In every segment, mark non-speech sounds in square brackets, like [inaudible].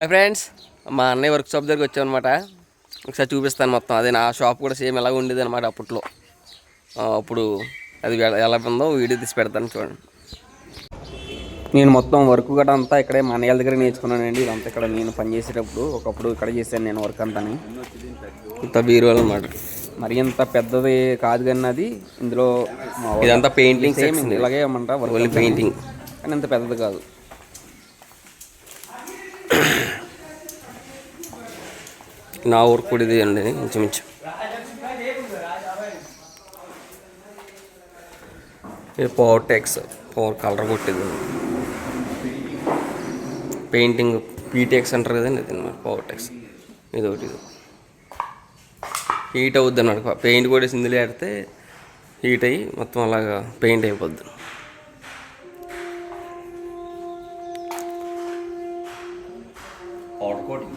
Hi friends మా అన్నయ్య work shop దగ్గరికి వచ్చామన్నమాట. ఒకసారి చూపిస్తాను మొత్తం. అదే నా షాప్ కూడా సేమ్ ఎలా ఉండేది అనమాట అప్పట్లో అప్పుడు అది ఎలా- ఉందో వీడియో తీసి పెడతాను చూడండి. నేను మొత్తం వర్క్ కూడా అంతా ఇక్కడే మా అన్నయ్య దగ్గర నేర్చుకున్నానండి. ఇదంతా ఇక్కడ నేను పని చేసేటప్పుడు ఒకప్పుడు ఇక్కడ చేశాను నేను వర్క్ అంతాని. ఇంత బీరువాలు అనమాట మరి ఇంత పెద్దది కాదు కానీ అది ఇందులో ఇదంతా పెయింటింగ్ ఇలాగే ఏమంటా ఓన్లీ పెయింటింగ్ కానీ ఇంత పెద్దది కాదు. నా ఊరు కూడా ఇది అండి ఇంచుమించు. ఇది పవర్ టెక్స్ పవర్ కలర్ కొట్టేది. పెయింటింగ్ పీటెక్స్ అంటారు కదండి ఇది అనమాట పవర్ టెక్స్ ఇది ఒకటి ఇది హీట్ అవుద్ది అన్నమాట పెయింట్ కూడా ఇందులో ఆడితే హీట్ అయ్యి మొత్తం అలాగా పెయింట్ అయిపోద్ది. Powder coating.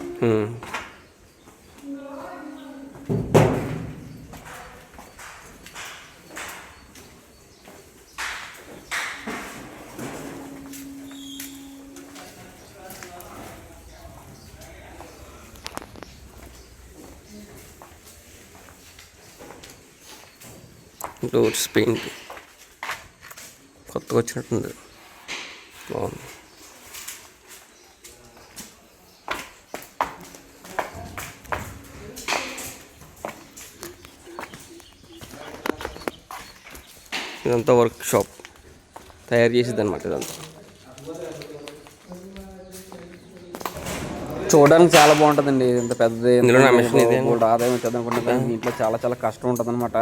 డోర్స్ పెయింట్ కొత్తగా వచ్చినట్టుంది. బాగుంది. ఇదంతా వర్క్ షాప్ తయారు చేసేది అనమాట ఇదంతా. చూడడానికి చాలా బాగుంటుందండి. ఇంత పెద్దది ఇందులో నా machine ఇదే. బోల్డ్ ఆదాయం వచ్చేది అనుకుంటా కానీ దీంట్లో చాలా చాలా కష్టం ఉంటుంది అనమాట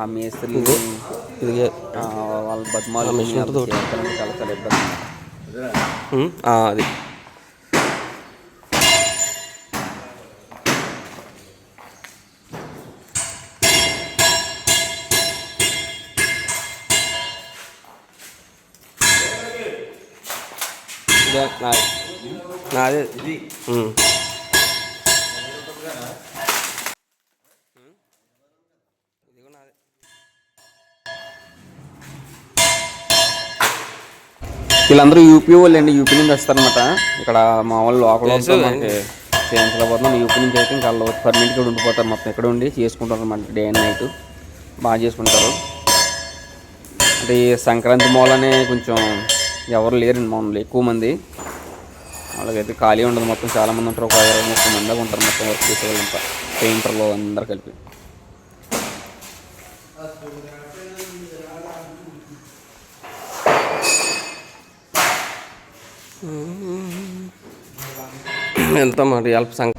ఆ మేస్త్రి ఇది వాళ్ళ బతిమాలు. చేయాలంటే చాలా చాలా ఇబ్బంది. అది. నాది. నాదే. ఇది. ఉమ్. ఇదిగో నాదే వీళ్ళందరూ యూపీ వాళ్ళు అండి యూపీ నుంచి వస్తారనమాట ఇక్కడ మా వాళ్ళు లోకల్ మనకి చేయించలేకపోతున్నాం. యూపీ నుంచి అయితే ఇంకా వాళ్ళు పర్మనెంట్గా ఉండిపోతారు మొత్తం ఇక్కడ ఉండి చేసుకుంటారు అనమాట డే అండ్ నైట్. బాగా చేసుకుంటారు. అంటే ఈ సంక్రాంతి మూలనే కొంచెం ఎవరు లేరండి మామూలు ఎక్కువ మంది. వాళ్ళకైతే ఖాళీ ఉండదు మొత్తం చాలా మంది ఉంటారు ఒక ఇరవై ముప్పై మంది దాకా ఉంటారు మొత్తం వర్క్ చేసే వాళ్ళంతా పెయింటర్లు అందరు కలిపి. ఎంత మరి అల్ప సంఖ్య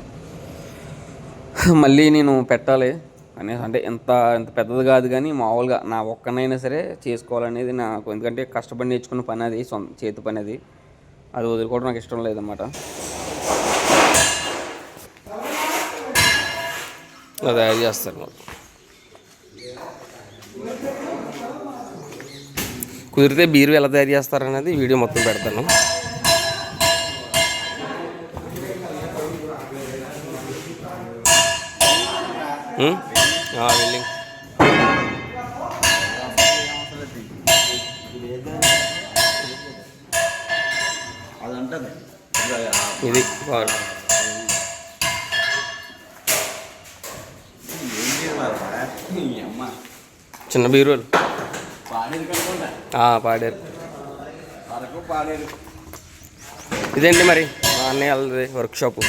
మళ్ళీ నేను పెట్టాలి. అనేసి అంటే ఎంత ఎంత పెద్దది కాదు కానీ మామూలుగా నా ఒక్కనైనా సరే చేసుకోవాలనేది నాకు ఎందుకంటే కష్టపడి నేర్చుకున్న పని అది సొంత చేతి పని అది. అది వదులుకోవడం నాకు ఇష్టం లేదన్నమాట. అది యాడ్ చేస్తారు కుదిరితే బీరు ఎలా తయారు చేస్తారనేది వీడియో మొత్తం పెడతాను. Hmm? అంటుంది ఇది వాడు. చిన్న బీరువాలు పాడారు ఇదేంటి మరి? మా అన్నయ్య వాళ్ళది వర్క్ షాపు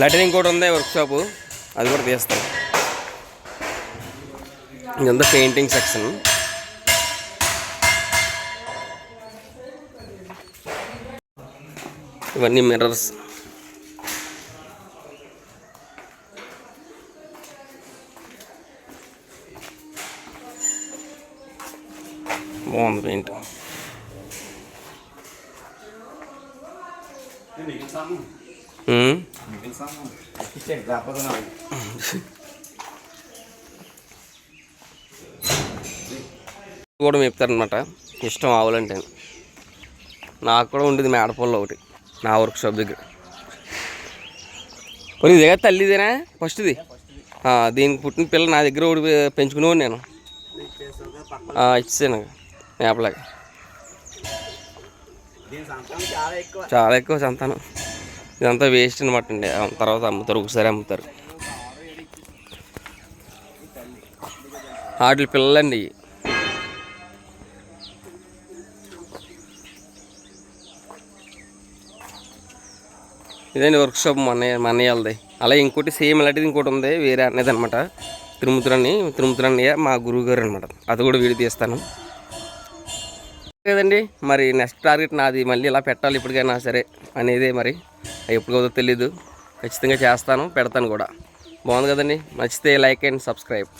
లెటర్ ఇంకోటి ఉంది వర్క్ షాపు అది కూడా తీస్తాం. ఇదంతా పెయింటింగ్ సెక్షన్. ఇవన్నీ మిర్రర్స్. బాగుంది పెయింట్. లేకపోతే [laughs] కూడా మేపుతారనమాట ఇష్టం ఆవులంటే. నాకు కూడా ఉండేది మేడపల్లి ఒకటి నా వర్క్ షాప్ దగ్గర. మరి ఇదే తల్లిదేనా? ఫస్ట్ది? దీనికి పుట్టిన పిల్ల నా దగ్గర ఒకటి పెంచుకునేవాడు నేను. ఆ, ఇచ్చాను మేపలాగా చాలా ఎక్కువ సంతానం. ఇదంతా వేస్ట్ అనమాట అండి. తర్వాత అమ్ముతారు ఒకసారి అమ్ముతారు. వాటి పిల్లలండి. ఇదండి వర్క్ షాప్ మన మా వాళ్ళది అలా ఇంకోటి సేమ్ ఇలాంటిది ఇంకోటి ఉంది వేరే అనేది అనమాట తిరుమతురని తిరుమతురన్నయ్య మా గురువు గారు అనమాట అది కూడా వీడియో తీస్తాను. కదండి మరి నెక్స్ట్ టార్గెట్ నాది. మళ్ళీ ఇలా పెట్టాలి ఇప్పటికైనా సరే అనేదే మరి. ఎప్పుడు తెలీదు. ఖచ్చితంగా చేస్తాను పెడతాను కూడా. బాగుంది కదండి? నచ్చితే లైక్ అండ్ సబ్స్క్రైబ్.